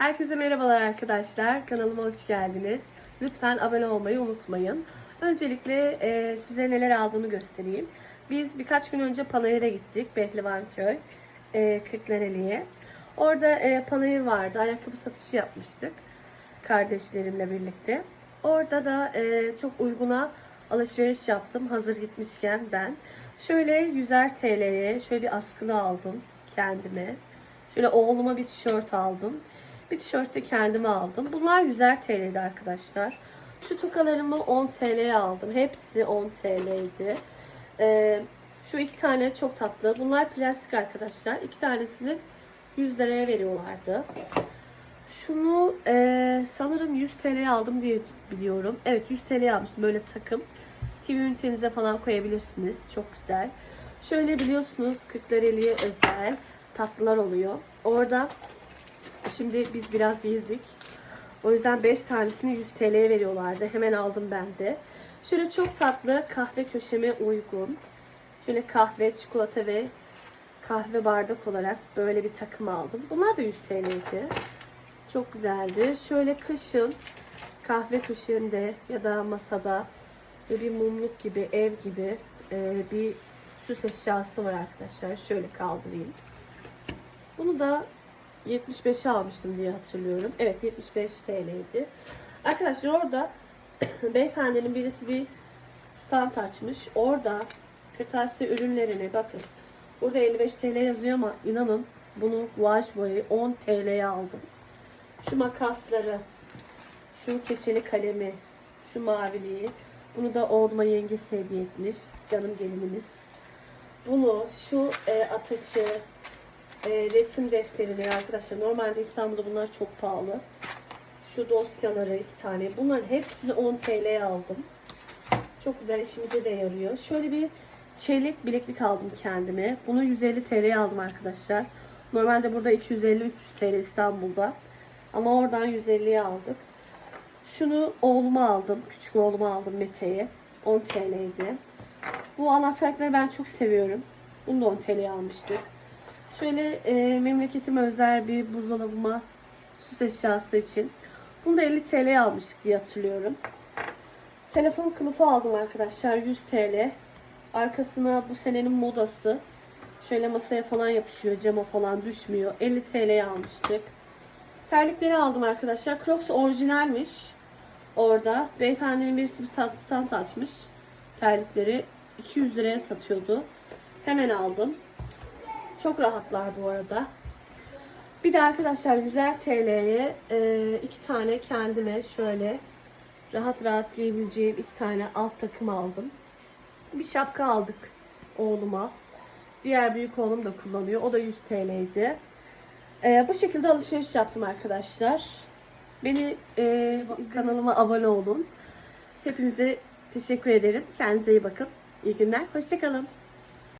Herkese merhabalar arkadaşlar. Kanalıma hoş geldiniz. Lütfen abone olmayı unutmayın. Öncelikle e, size neler aldığımı göstereyim. Biz birkaç gün önce Panayır'a gittik. Behlivanköy, e, Kırklareli'ye. Orada e, Panayır vardı. Ayakkabı satışı yapmıştık. Kardeşlerimle birlikte. Orada da e, çok uyguna alışveriş yaptım. Hazır gitmişken ben. Şöyle 100'er TL'ye şöyle bir askılı aldım kendime. Şöyle oğluma bir tişört aldım. Bir tişört de kendime aldım. Bunlar 100'er TL'ydi arkadaşlar. Şu tokalarımı 10 TL'ye aldım. Hepsi 10 TL'ydi. Ee, şu iki tane çok tatlı. Bunlar plastik arkadaşlar. İki tanesini 100 liraya veriyorlardı. Şunu e, sanırım 100 TL'ye aldım diye biliyorum. Evet 100 TL'ye almıştım böyle takım. TV ünitenize falan koyabilirsiniz. Çok güzel. Şöyle biliyorsunuz Kırklareli'ye özel tatlılar oluyor. Orada şimdi biz biraz yizdik. O yüzden 5 tanesini 100 TL'ye veriyorlardı. Hemen aldım ben de. Şöyle çok tatlı kahve köşeme uygun. Şöyle kahve, çikolata ve kahve bardak olarak böyle bir takım aldım. Bunlar da 100 TL'ydi. Çok güzeldi. Şöyle kışın kahve köşemde ya da masada ve bir mumluk gibi, ev gibi e, bir süs eşyası var arkadaşlar. Şöyle kaldırayım. Bunu da 75'e almıştım diye hatırlıyorum. Evet 75 TL'ydi. Arkadaşlar orada beyefendinin birisi bir stand açmış. Orada kırtasiye ürünlerini bakın. Burada 55 TL yazıyor ama inanın bunu guaj boyayı 10 TL'ye aldım. Şu makasları, şu keçeli kalemi, şu maviliği. Bunu da oğluma yengesi hediye etmiş. Canım gelinimiz. Bunu, şu e, ataçı, e, resim defterileri arkadaşlar. Normalde İstanbul'da bunlar çok pahalı. Şu dosyaları iki tane. Bunların hepsini 10 TL'ye aldım. Çok güzel işimize de yarıyor. Şöyle bir çelik bileklik aldım kendime. Bunu 150 TL'ye aldım arkadaşlar. Normalde burada 250-300 TL İstanbul'da. Ama oradan 150'ye aldık. Şunu oğluma aldım. Küçük oğluma aldım Mete'ye. 10 TL'ydi. Bu anahtarlıkları ben çok seviyorum. Bunu da 10 TL'ye almıştık. Şöyle e, memleketime özel bir buzdolabıma süs eşyası için. Bunu da 50 TL'ye almıştık diye hatırlıyorum. Telefon kılıfı aldım arkadaşlar 100 TL. Arkasına bu senenin modası. Şöyle masaya falan yapışıyor, cama falan düşmüyor. 50 TL'ye almıştık. Terlikleri aldım arkadaşlar. Crocs orijinalmiş. Orada. Beyefendinin birisi bir sat stand açmış. Terlikleri 200 liraya satıyordu. Hemen aldım. Çok rahatlar bu arada. Bir de arkadaşlar 100'er TL'ye e, iki tane kendime şöyle rahat rahat giyebileceğim iki tane alt takım aldım. Bir şapka aldık oğluma. Diğer büyük oğlum da kullanıyor. O da 100 TL'ydi. E, bu şekilde alışveriş yaptım arkadaşlar. Beni e, kanalıma abone olun. Hepinize teşekkür ederim. Kendinize iyi bakın. İyi günler. Hoşçakalın.